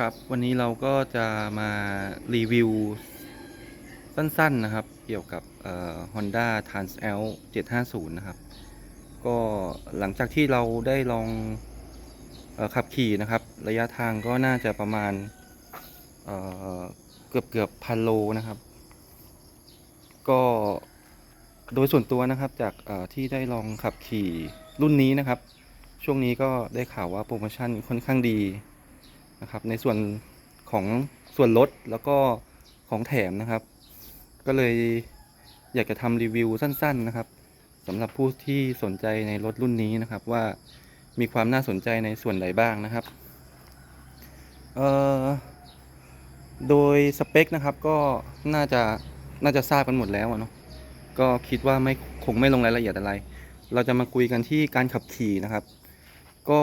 ครับวันนี้เราก็จะมารีวิวสั้นๆนะครับ เกี่ยวกับเอ่อ Honda Trans L 750 นะครับ ก็หลังจากที่เราได้ลองอขับขี่นะครับ ระยะทางก็น่าจะประมาณเเกือบเกือบพันโลนะครับ ก็โดยส่วนตัวนะครับจากที่ได้ลองขับขี่รุ่นนี้นะครับ ช่วงนี้ก็ได้ข่าวว่าโปรโมชั่นค่อนข้างดี นะครับ ในส่วนของส่วนลดแล้วก็ของแถมนะครับ ก็เลยอยากจะทำรีวิวสั้น ๆนะครับสำหรับผู้ที่สนใจในรถรุ่นนี้นะครับว่ามีความน่าสนใจในส่วนใดบ้างนะครับเอ่อโดยสเปคนะครับก็น่าจะน่าจะทราบกันหมดแล้วเนาะก็คิดว่าไม่คงไม่ลงรายละเอียดอะไร เราจะมาคุยกันที่การขับขี่นะครับ ก็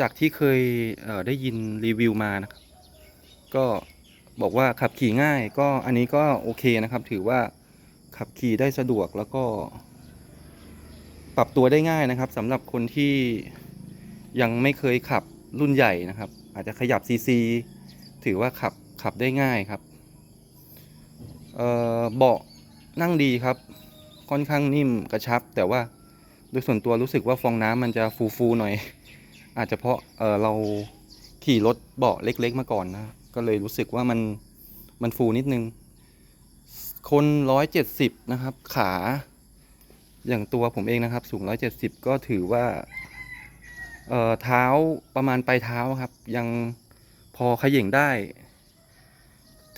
จากที่เคยเได้ยินรีวิวมานะครับ ก็บอกว่าขับขี่ง่าย ก็อันนี้ก็โอเคนะครับ ถือว่าขับขี่ได้สะดวกแล้วก็ ปรับตัวได้ง่ายนะครับสำหรับคนที่ยังไม่เคยขับรุ่นใหญ่นะครับ อาจจะขยับซีซีถือว่าขับขับได้ง่ายครับเอ่อเบาะนั่งดีครับ ค่อนข้างนิ่มกระชับ แต่ว่าโดยส่วนตัวรู้สึกว่าฟองน้ำมันจะฟูๆหน่อย อาจจะเพราะเออเราขี่รถเบาะเล็ก ๆ มาก่อนนะ ก็เลยรู้สึกว่ามันมันฟูนิดนึง คนร้อยเจ็ดสิบนะครับ ขาอย่างตัวผมเองนะครับ สูงร้อยเจ็ดสิบก็ถือว่าเอ่อเท้าประมาณปลายเท้าครับ ยังพอขย่งได้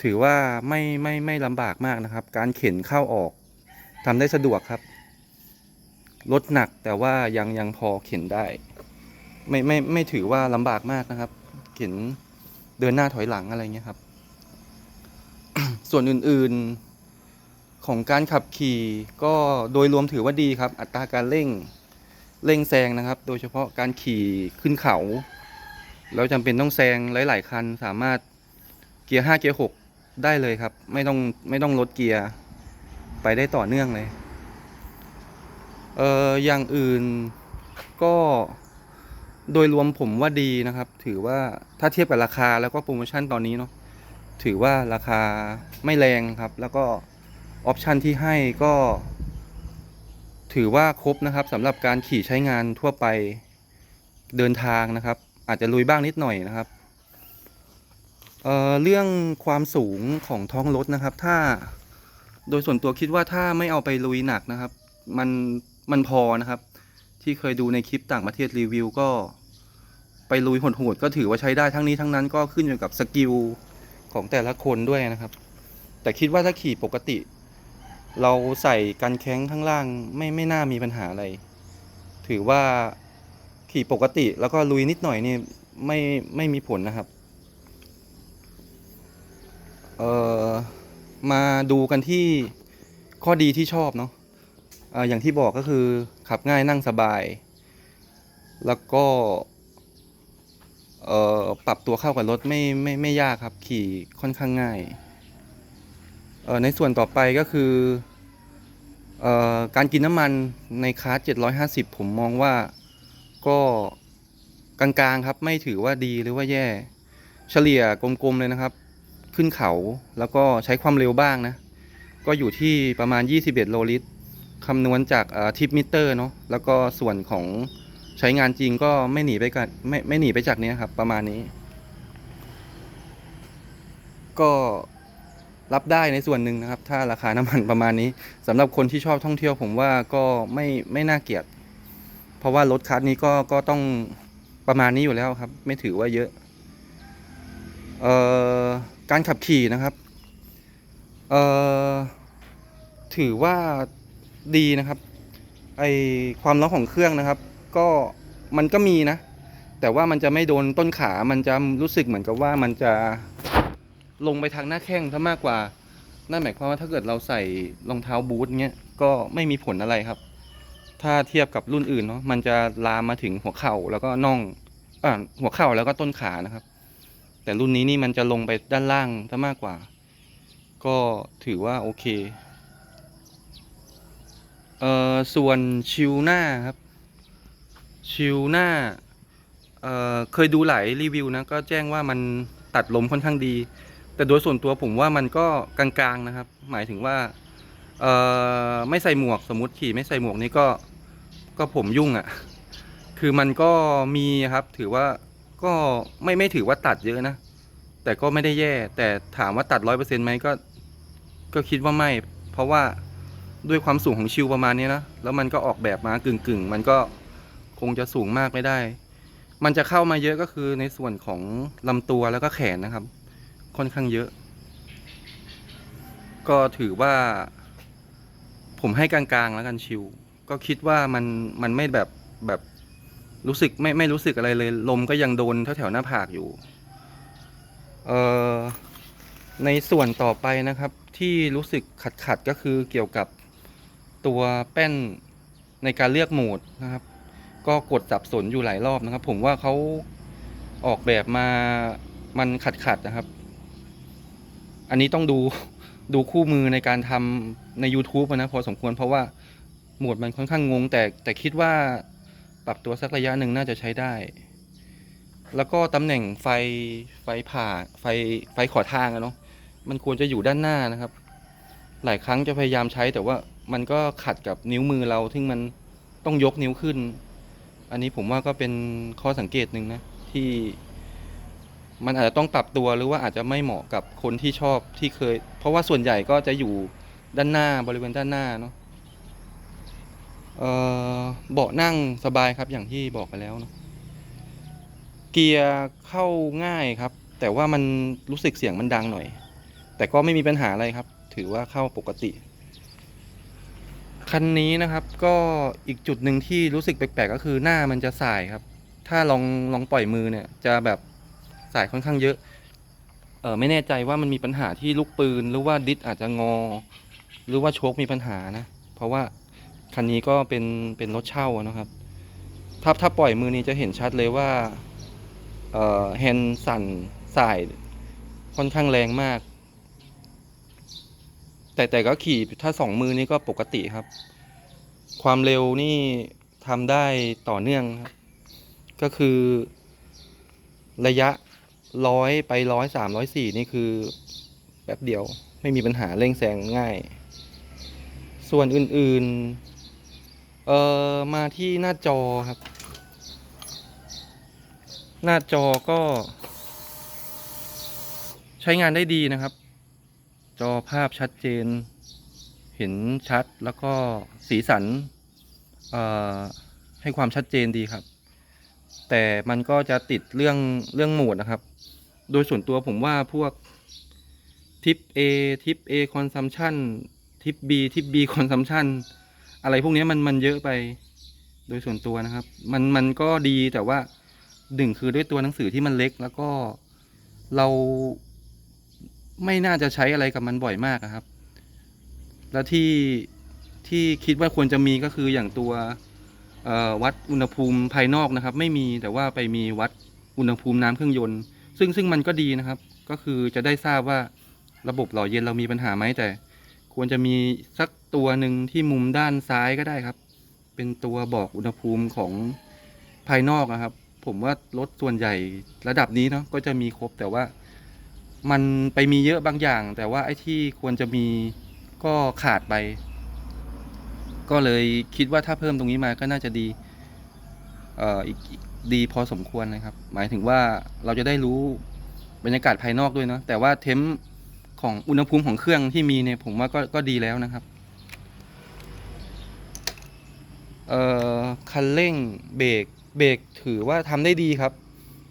ถือว่าไม่ไม่ไม่ลำบากมากนะครับ การเข็นเข้าออกทำได้สะดวกครับรถหนักแต่ว่ายังยังพอเข็นได้ ไม่ไม่ไม่ถือว่าลำบากมากนะครับ เข็นเดินหน้าถอยหลังอะไรเงี้ยครับ ส่วนอื่นๆของการขับขี่ก็โดยรวมถือว่าดีครับ อัตราการเร่งเร่งแซงนะครับ โดยเฉพาะการขี่ขึ้นเขา แล้วจำเป็นต้องแซงหลาย ๆ คันสามารถเกียร์ห้าเกียร์หกได้เลยครับ ไม่ต้องไม่ต้องลดเกียร์ไปได้ต่อเนื่องเลย เอ่ออย่างอื่นก็ โดยรวมผมว่าดีนะครับ ถือว่าถ้าเทียบกับราคาแล้วก็โปรโมชั่นตอนนี้เนาะถือว่าราคาไม่แรงครับ แล้วก็ออปชันที่ให้ก็ ถือว่าครบนะครับสำหรับการขี่ใช้งานทั่วไปเดินทางนะครับ อาจจะลุยบ้างนิดหน่อยนะครับเเรื่องความสูงของท้องรถนะครับ ถ้าโดยส่วนตัวคิดว่าถ้าไม่เอาไปลุยหนักนะครับ มันมันพอนะครับ ที่เคยดูในคลิปต่างประเทศรีวิวก็ ไปลุยโหดๆก็ถือว่าใช้ได้ทั้งนี้ทั้งนั้นก็ขึ้นอยู่กับสกิลของแต่ละคนด้วยนะครับ แต่คิดว่าถ้าขี่ปกติ เราใส่กันแข้งข้างล่างไม่ไม่น่ามีปัญหาอะไร ถือว่าขี่ปกติแล้วก็ลุยนิดหน่อยนี่ไม่ไม่มีผลนะครับเอ่อมาดูกันที่ข้อดีที่ชอบเนาะอ่าอย่างที่บอกก็คือ ขับง่ายนั่งสบาย แล้วก็เอ่อปรับตัวเข้ากับรถไม่ไม่ไม่ยากครับขี่ค่อนข้างง่ายเอ่อในส่วนต่อไปก็คือเอ่อการกินน้ำมันในคาร์ด750 ผมมองว่าก็กลางๆครับไม่ถือว่าดีหรือว่าแย่ เฉลี่ยกลมๆเลยนะครับ ขึ้นเขาแล้วก็ใช้ความเร็วบ้างนะ ก็อยู่ที่ประมาณ 21 โลลิตร คำนวณจากทิปมิเตอร์เนาะแล้วก็ส่วนของใช้งานจริงก็ไม่หนีไปกันไม่ไม่หนีไปจากนี้ครับ ประมาณนี้ ก็รับได้ในส่วนหนึ่งนะครับ ถ้าราคาน้ำมันประมาณนี้สำหรับคนที่ชอบท่องเที่ยวผมว่าก็ไม่ไม่น่าเกลียด เพราะว่ารถคัสนี้ก็ก็ต้องประมาณนี้อยู่แล้วครับ ไม่ถือว่าเยอะเอ่อการขับขี่นะครับเอ่อถือว่า ดีนะครับไอความร้อนของเครื่องนะครับ ก็มันก็มีนะ แต่ว่ามันจะไม่โดนต้นขา มันจะรู้สึกเหมือนกับว่ามันจะลงไปทางหน้าแข้งซะมากกว่า นั่นหมายความว่าถ้าเกิดเราใส่รองเท้าบูทเงี้ยก็ไม่มีผลอะไรครับ ถ้าเทียบกับรุ่นอื่นเนาะมันจะลามมาถึงหัวเข่าแล้วก็น่องอ่าหัวเข่าแล้วก็ต้นขานะครับ แต่รุ่นนี้นี่มันจะลงไปด้านล่างซะมากกว่า ก็ถือว่าโอเค เอ่อส่วนชิวหน้าครับ ชิวหน้าเอ่อเคยดูหลายรีวิวนะก็แจ้งว่ามันตัดลมค่อนข้างดี แต่โดยส่วนตัวผมว่ามันก็กลางๆนะครับ หมายถึงว่าเอ่อไม่ใส่หมวกสมมติขี่ไม่ใส่หมวกนี่ก็ก็ผมยุ่งอะ่ะ คือมันก็มีครับ ถือว่าก็ไม่ไม่ถือว่าตัดเยอะนะ แต่ก็ไม่ได้แย่ แต่ถามว่าตัดร้อยเปอร์เซ็นต์ไหมก็ ก็คิดว่าไม่ เพราะว่า ด้วยความสูงของชิวประมาณนี้นะ แล้วมันก็ออกแบบมากึ่งกึ่งๆมันก็คงจะสูงมากไม่ได้ มันจะเข้ามาเยอะก็คือในส่วนของลำตัวแล้วก็แขนนะครับ ค่อนข้างเยอะ ก็ถือว่า ผมให้กลางๆแล้วกันชิว ก็คิดว่ามันมันไม่แบบแบบรู้สึกไม่ไม่รู้สึกอะไรเลย ลมก็ยังโดนแถวๆหน้าผากอยู่เอ่อในส่วนต่อไปนะครับที่รู้สึกขัดขัดๆก็คือเกี่ยวกับ ตัวแป้นในการเลือกโหมดนะครับ ก็กดสับสนอยู่หลายรอบนะครับ ผมว่าเขาออกแบบมามันขัดขัดนะครับ อันนี้ต้องดูดูคู่มือในการทำใน YouTube นะพอสมควรเพราะว่าโหมดมันค่อนข้างงง แต่แต่คิดว่าปรับตัวสักระยะหนึ่งน่าจะใช้ได้ แล้วก็ตำแหน่งไฟไฟผ่าไฟไฟขอทางอะเนาะมันควรจะอยู่ด้านหน้านะครับ หลายครั้งจะพยายามใช้แต่ว่า มันก็ขัดกับนิ้วมือเราซึ่งมันต้องยกนิ้วขึ้น อันนี้ผมว่าก็เป็นข้อสังเกตหนึ่งนะที่มันอาจจะต้องปรับตัวหรือว่าอาจจะไม่เหมาะกับคนที่ชอบที่เคย เพราะว่าส่วนใหญ่ก็จะอยู่ด้านหน้าบริเวณด้านหน้าเนาะเอ่อเบาะนั่งสบายครับอย่างที่บอกไปแล้วเนาะเกียร์เข้าง่ายครับ แต่ว่ามันรู้สึกเสียงมันดังหน่อย แต่ก็ไม่มีปัญหาอะไรครับ ถือว่าเข้าปกติ คันนี้นะครับก็อีกจุดหนึ่งที่รู้สึกแปลกๆก็คือหน้ามันจะสายครับ ถ้าลองลองปล่อยมือเนี่ย จะแบบสายค่อนข้างเยอะ เออไม่แน่ใจว่ามันมีปัญหาที่ลูกปืน หรือว่าดิสอาจจะงอ หรือว่าโชคมีปัญหานะ เพราะว่าคันนี้ก็เป็นเป็นรถเช่านะครับ ถ้าถ้าปล่อยมือนี้จะเห็นชัดเลยว่าเออแฮนด์สั่นสายค่อนข้างแรงมาก แต่แต่ก็ขี่ถ้าสองมือนี่ก็ปกติครับ ความเร็วนี่ทำได้ต่อเนื่องครับ ก็คือระยะร้อยไปร้อยสามร้อยสี่นี่คือแป๊บเดียวไม่มีปัญหาเร่งแซงง่าย ส่วนอื่นๆ เอ่อ มาที่หน้าจอครับ หน้าจอก็ ใช้งานได้ดีนะครับ จอภาพชัดเจน เห็นชัดแล้วก็สีสันให้ความชัดเจนดีครับ แต่มันก็จะติดเรื่องเรื่องโหมดนะครับ โดยส่วนตัวผมว่าพวกทิป A ทิป A consumption ทิป B ทิป B consumption อะไรพวกนี้มันมันเยอะไปโดยส่วนตัวนะครับ มันมันก็ดีแต่ว่าหนึ่งคือด้วยตัวหนังสือที่มันเล็กแล้วก็เรา ไม่น่าจะใช้อะไรกับมันบ่อยมากอะครับ แล้วที่ที่คิดว่าควรจะมีก็คืออย่างตัววัดอุณหภูมิภายนอกนะครับ ไม่มีแต่ว่าไปมีวัดอุณหภูมิน้ำเครื่องยนต์ ซึ่งซึ่งมันก็ดีนะครับ ก็คือจะได้ทราบว่าระบบหล่อเย็นเรามีปัญหาไหมแต่ ควรจะมีสักตัวหนึ่งที่มุมด้านซ้ายก็ได้ครับ เป็นตัวบอกอุณหภูมิของภายนอกนะครับ ผมว่ารถส่วนใหญ่ระดับนี้เนาะก็จะมีครบแต่ว่า มันไปมีเยอะบางอย่าง แต่ว่าไอ้ที่ควรจะมีก็ขาดไป ก็เลยคิดว่าถ้าเพิ่มตรงนี้มาก็น่าจะดีเอ่ออีกดีพอสมควรนะครับ หมายถึงว่าเราจะได้รู้บรรยากาศภายนอกด้วยเนาะแต่ว่าเทมของอุณหภูมิของเครื่องที่มีเนี่ยผมว่าก็ก็ดีแล้วนะครับเอ่อคันเร่งเบรกเบรกถือว่าทำได้ดีครับ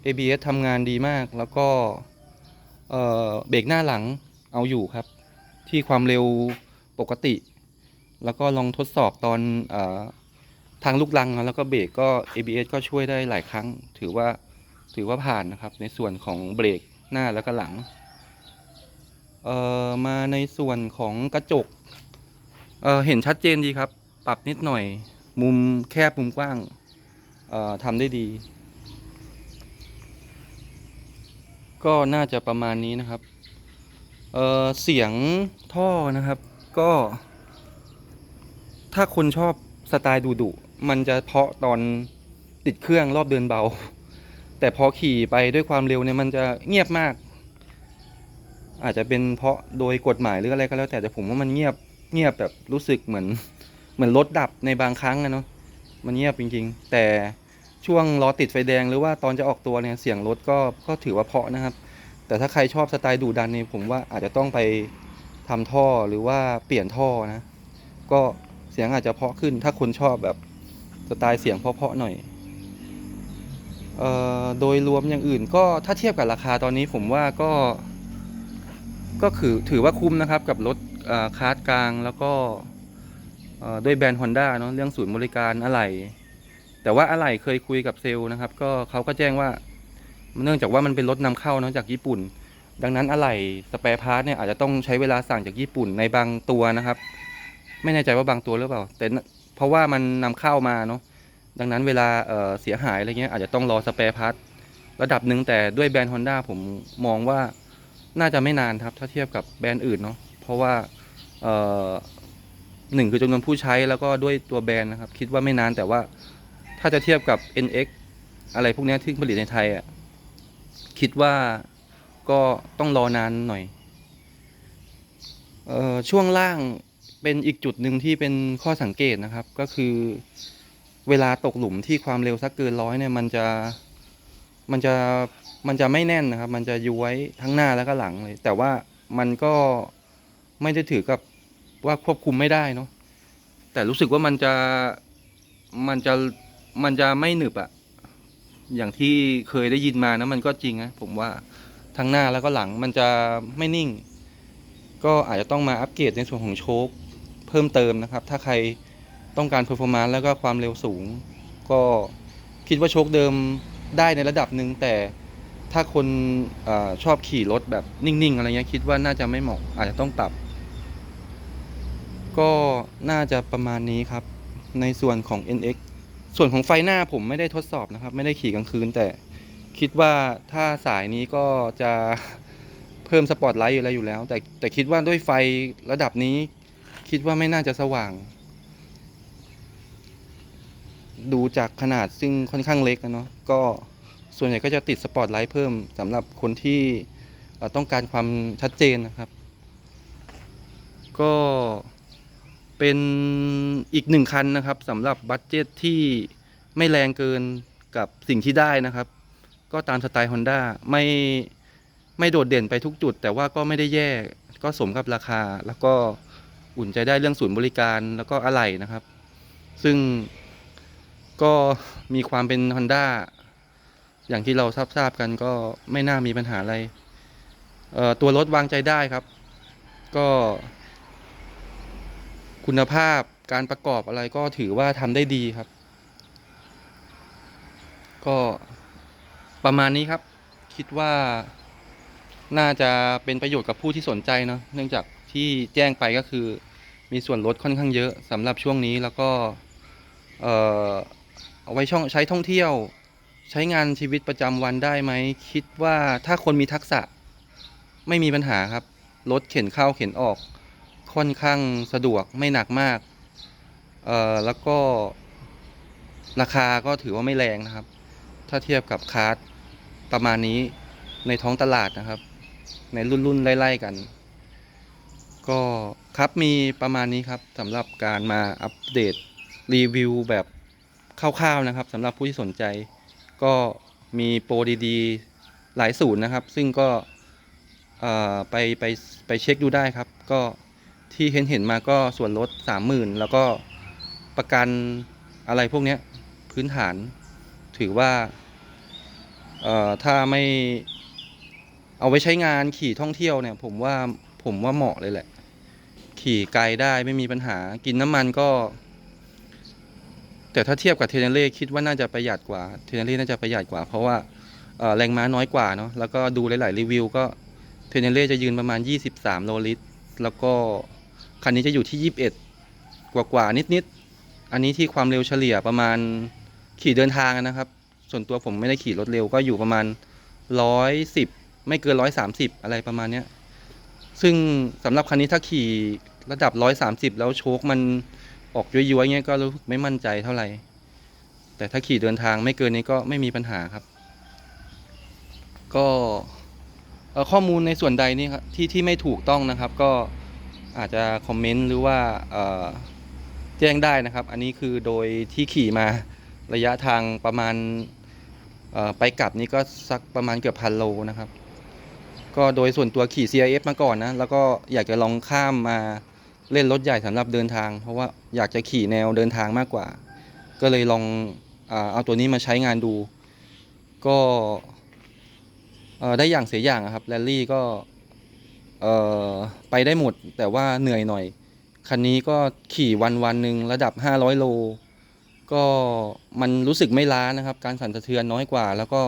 ABS ทำงานดีมากแล้วก็ เเบรกหน้าหลังเอาอยู่ครับ ที่ความเร็วปกติ แล้วก็ลองทดสอบตอนออทางลูกลังแล้วก็เบรกก็ ABS ก็ช่วยได้หลายครั้ง ถือว่าถือว่าผ่านนะครับ ในส่วนของเบรกหน้าแล้วก็หลังเอ่อมาในส่วนของกระจกเอ่อเห็นชัดเจนดีครับ ปรับนิดหน่อย มุมแคบมุมกว้างเอ่อทำได้ดี ก็น่าจะประมาณนี้นะครับ เออเสียงท่อนะครับก็ ถ้าคนชอบสไตล์ดุดุมันจะเพาะตอนติดเครื่องรอบเดินเบา แต่พอขี่ไปด้วยความเร็วเนี่ยมันจะเงียบมาก อาจจะเป็นเพราะโดยกฎหมายหรืออะไรก็แล้ว แต่แต่ผมว่ามันเงียบเงียบแบบรู้สึกเหมือนเหมือนรถดับในบางครั้งอะเนาะมันเงียบจริง ๆ แต่ ช่วงรอติดไฟแดงหรือว่าตอนจะออกตัวเนี่ยเสียงรถก็ก็ถือว่าเพาะนะครับ แต่ถ้าใครชอบสไตล์ดุดันเนี่ยผมว่าอาจจะต้องไปทำท่อหรือว่าเปลี่ยนท่อนะ ก็เสียงอาจจะเพาะขึ้น ถ้าคนชอบแบบสไตล์เสียงเพาะๆหน่อยเอ่อโดยรวมอย่างอื่นก็ถ้าเทียบกับราคาตอนนี้ผมว่าก็ ก็คือถือว่าคุ้มนะครับกับรถคาร์ดกลางแล้วก็ด้วยแบรนด์ Honda เนาะเรื่องศูนย์บริการอะไหล่ แต่ว่าอะไหล่เคยคุยกับเซลล์นะครับ ก็เขาก็แจ้งว่า เนื่องจากว่ามันเป็นรถนำเข้าเนาะจากญี่ปุ่น ดังนั้นอะไหล่สเปรพาร์ทเนี่ยอาจจะต้องใช้เวลาสั่งจากญี่ปุ่นในบางตัวนะครับ ไม่แน่ใจว่าบางตัวหรือเปล่า แต่เพราะว่ามันนำเข้ามาเนาะดังนั้นเวลาเอ่อเสียหายอะไรเงี้ยอาจจะต้องรอสเปรพาร์ทระดับหนึ่งแต่ด้วยแบรนด์ Honda ผมมองว่าน่าจะไม่นานครับ ถ้าเทียบกับแบรนด์อื่นเนาะเพราะว่าเอ่อหนึ่งคือจำนวนผู้ใช้แล้วก็ด้วยตัวแบรนด์นะครับ คิดว่าไม่นานแต่ว่า ถ้าจะเทียบกับ NX อะไรพวกนี้ที่ผลิตในไทยอะคิดว่าก็ต้องรอนานหน่อยเอ่อช่วงล่างเป็นอีกจุดหนึ่งที่เป็นข้อสังเกตนะครับ ก็คือเวลาตกหลุมที่ความเร็วสักเกินร้อยเนี่ยมันจะมันจะมันจะไม่แน่นนะครับ มันจะย้วยทั้งหน้าแล้วก็หลังเลย แต่ว่ามันก็ไม่ได้ถือกับว่าควบคุมไม่ได้เนาะแต่รู้สึกว่ามันจะมันจะ มันจะไม่หนึบอะอย่างที่เคยได้ยินมานะมันก็จริงนะผมว่าทั้งหน้าแล้วก็หลังมันจะไม่นิ่ง ก็อาจจะต้องมาอัปเกรดในส่วนของโชคเพิ่มเติมนะครับ ถ้าใครต้องการเพอร์ฟอร์มานซ์แล้วก็ความเร็วสูง ก็คิดว่าโชคเดิมได้ในระดับหนึ่งแต่ถ้าคนอชอบขี่รถแบบนิ่ง ๆ อะไรเงี้ยคิดว่าน่าจะไม่เหมาะอาจจะต้องปรับ ก็น่าจะประมาณนี้ครับ ในส่วนของ NX ส่วนของไฟหน้าผมไม่ได้ทดสอบนะครับ ไม่ได้ขี่กลางคืน แต่คิดว่าถ้าสายนี้ก็จะเพิ่มสปอตไลท์อะไรอยู่แล้ว แต่แต่คิดว่าด้วยไฟระดับนี้ คิดว่าไม่น่าจะสว่าง ดูจากขนาดซึ่งค่อนข้างเล็กนะเนาะก็ส่วนใหญ่ก็จะติดสปอตไลท์เพิ่มสำหรับคนที่ต้องการความชัดเจนนะครับ ก็ เป็นอีกหนึ่งคันนะครับสำหรับบัตเจตที่ไม่แรงเกินกับสิ่งที่ได้นะครับ ก็ตามสไตล์ Honda ไม่ไม่โดดเด่นไปทุกจุด แต่ว่าก็ไม่ได้แย่ก็สมกับราคา แล้วก็อุ่นใจได้เรื่องศูนย์บริการแล้วก็อะไหล่นะครับ ซึ่งก็มีความเป็น Honda อย่างที่เราทราบทราบกันก็ไม่น่ามีปัญหาอะไรเอ่อตัวรถวางใจได้ครับ ก็ คุณภาพการประกอบอะไรก็ถือว่าทำได้ดีครับ ก็ประมาณนี้ครับ คิดว่าน่าจะเป็นประโยชน์กับผู้ที่สนใจเนาะเนื่องจากที่แจ้งไปก็คือ มีส่วนลดค่อนข้างเยอะสำหรับช่วงนี้แล้วก็เอ่อเอาไว้ช่องใช้ท่องเที่ยว ใช้งานชีวิตประจำวันได้ไหมคิดว่าถ้าคนมีทักษะไม่มีปัญหาครับรถเข็นเข้าเข็นออก ค่อนข้างสะดวกไม่หนักมากเอ่อแล้วก็ราคาก็ถือว่าไม่แรงนะครับ ถ้าเทียบกับคาร์ดประมาณนี้ในท้องตลาดนะครับ ในรุ่นรุ่นไล่ๆกัน ก็ครับมีประมาณนี้ครับสำหรับการมาอัปเดตรีวิวแบบคร่าวๆนะครับสำหรับผู้ที่สนใจ ก็มีโปรดีๆหลายศูนย์นะครับ ซึ่งก็เอ่อไปไปไปเช็คดูได้ครับ ก็ ที่เห็นเห็นมาก็ส่วนลดสามหมื่นแล้วก็ประกันอะไรพวกเนี้ยพื้นฐานถือว่าถ้าไม่เอาไว้ใช้งานขี่ท่องเที่ยวเนี่ย ผมว่าผมว่าเหมาะเลยแหละ ขี่ไกลได้ไม่มีปัญหากินน้ำมันก็ แต่ถ้าเทียบกับเทเนเล่คิดว่าน่าจะประหยัดกว่าเทเนเล่น่าจะประหยัดกว่า เพราะว่าแรงม้าน้อยกว่าเนาะแล้วก็ดูหลาย ๆ รีวิวก็เทเนเล่จะยืนประมาณ 23 โลลิตร แล้วก็ คันนี้จะอยู่ที่ 21 กว่ากว่านิดๆ อันนี้ที่ความเร็วเฉลี่ยประมาณขี่เดินทางนะครับ ส่วนตัวผมไม่ได้ขี่รถเร็วก็อยู่ประมาณ 110 ไม่เกิน 130 อะไรประมาณเนี้ย ซึ่งสำหรับคันนี้ถ้าขี่ระดับ 130 แล้วโชคมันออกย้อยๆเงี้ยก็รู้สึกไม่มั่นใจเท่าไหร่ แต่ถ้าขี่เดินทางไม่เกินนี้ก็ไม่มีปัญหาครับ ก็ข้อมูลในส่วนใดนี่ครับที่ที่ไม่ถูกต้องนะครับ ก็ อาจจะคอมเมนต์หรือว่าแจ้งได้นะครับ อันนี้คือโดยที่ขี่มาระยะทางประมาณไปกลับนี่ก็สักประมาณเกือบพันโลนะครับ ก็โดยส่วนตัวขี่ CIF มาก่อนนะ แล้วก็อยากจะลองข้ามมาเล่นรถใหญ่สำหรับเดินทาง เพราะว่าอยากจะขี่แนวเดินทางมากกว่า ก็เลยลองอเอาตัวนี้มาใช้งานดู ก็ได้อย่างเสียอย่างครับแรลลี่ก็ เอ่อไปได้หมด แต่ว่าเหนื่อยหน่อย คันนี้ก็ขี่วันวันหนึ่งระดับ 500 โล ก็มันรู้สึกไม่ล้านะครับ การสั่นสะเทือนน้อยกว่า แล้วก็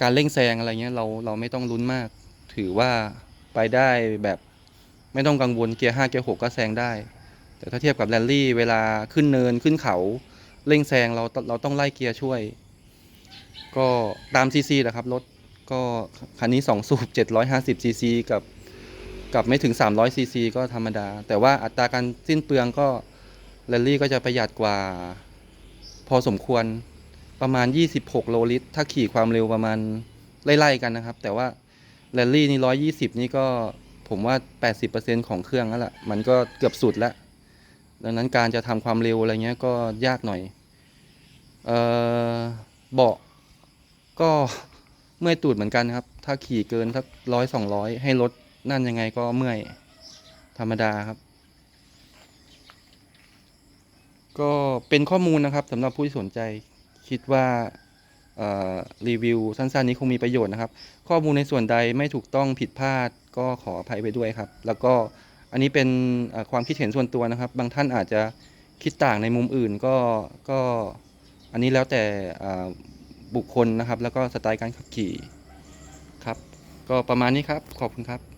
การเร่งแซงอะไรเงี้ยเราเราไม่ต้องลุ้นมาก ถือว่าไปได้แบบไม่ต้องกังวลเกียร์5เกียร์6ก็แซงได้ แต่ถ้าเทียบกับแรลลี่เวลาขึ้นเนินขึ้นเขาเร่งแซงเราเราต้องไล่เกียร์ช่วย ก็ตามซีซีแหละครับรถก็คันนี้ 2 สูบ750ซีซีกับ กับไม่ถึง 300 ซีซีก็ธรรมดา แต่ว่าอัตราการสิ้นเปลืองก็แรลลี่ก็จะประหยัดกว่า พอสมควรประมาณ 26 โลลิตร ถ้าขี่ความเร็วประมาณไล่ๆกันนะครับ แต่ว่าแรลลี่นี่ 120 นี่ก็ผมว่า 80%ของเครื่องแล้วล่ะ มันก็เกือบสุดแล้ว ดังนั้นการจะทำความเร็วอะไรเงี้ยก็ยากหน่อย เออเบาะก็เมื่อยตูดเหมือนกันครับ ถ้าขี่เกินสักร้อยสองร้อยให้รถ นั่นยังไงก็เมื่อยธรรมดาครับ ก็เป็นข้อมูลนะครับสำหรับผู้ที่สนใจคิดว่ารีวิวสั้นๆนี้คงมีประโยชน์นะครับ ข้อมูลในส่วนใดไม่ถูกต้องผิดพลาดก็ขออภัยไปด้วยครับ แล้วก็อันนี้เป็นความคิดเห็นส่วนตัวนะครับ บางท่านอาจจะคิดต่างในมุมอื่นก็ก็อันนี้แล้วแต่บุคคลนะครับ แล้วก็สไตล์การขับขี่ครับ ก็ประมาณนี้ครับขอบคุณครับ